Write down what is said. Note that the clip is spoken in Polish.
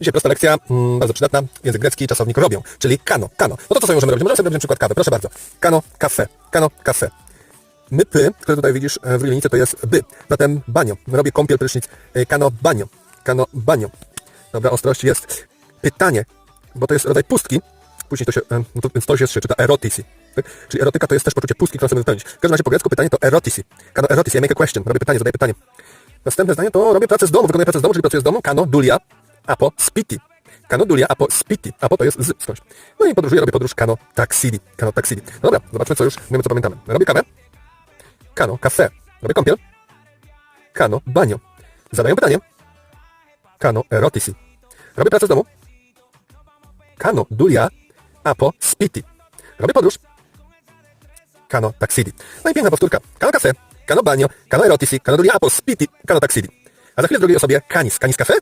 Dzisiaj prosta lekcja, mm, bardzo przydatna, język grecki, czasownik robią, czyli kano, kano. No to co sobie możemy robić? Możemy sobie robić na przykład kawę, proszę bardzo. Kano, kafe, kano, kafe. My py, które tutaj widzisz e, w linijce, to jest by. Zatem banio. Robię kąpiel, prysznic. e, Kano, banio. Kano, banio. Dobra, ostrość jest pytanie, bo to jest rodzaj pustki. Później to się, e, no to, więc to się czyta erotisi. Tak? Czyli erotyka to jest też poczucie pustki, którą chcemy wypełnić. W każdym razie po grecku pytanie to erotisi. Kano, erotisi, I make a question. Robię pytanie, zadaję pytanie. Następne zdanie to robię pracę z domu, wykonuję pracę z domu, czyli pracuję z domu. Kano, dulia, apo, spiti. Kano, dulia, apo, spiti. Apo to jest z skądś. No i podróżuję, robię podróż kano, taxidi. Kano, taxidi. No dobra, zobaczmy co już, wiemy co pamiętamy. Robię kawę. Kano, kafe. Robię kąpiel. Kano, banio. Zadaję pytanie. Kano, erotisi. Robię pracę z domu. Kano, dulia, apo, spiti. Robię podróż. Kano, taxidi. No i piękna powtórka. Kano, kafe. Kano, banio. Kano, erotisi. Kano, dulia, apo, spiti. Kano, taxidi. A za chwilę drugiej osobie kanis. Kanis, kafe.